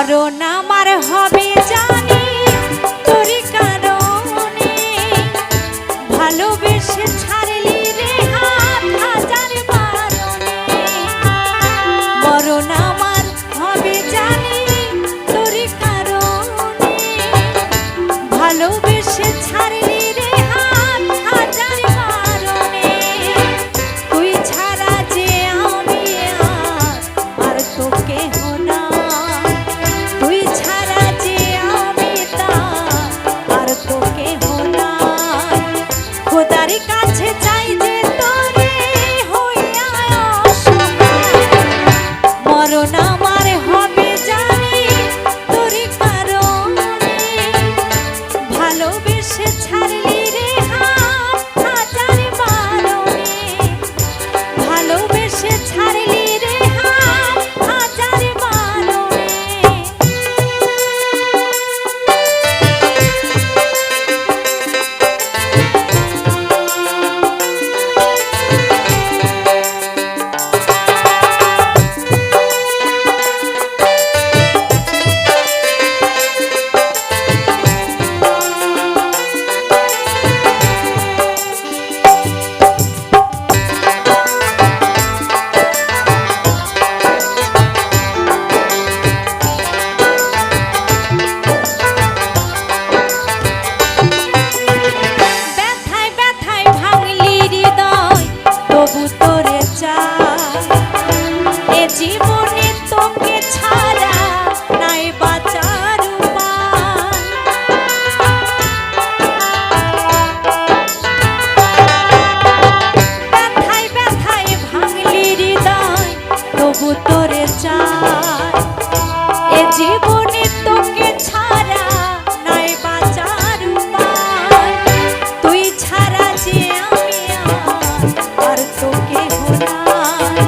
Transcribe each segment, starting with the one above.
মরণ আমার হবে যা তোরে চায় এ জীবনে তোকে ছাড়া নাই বাঁচার উপায়। তুই ছাড়া যে আমি আর তোকে ভোলায়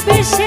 ভালোবেসে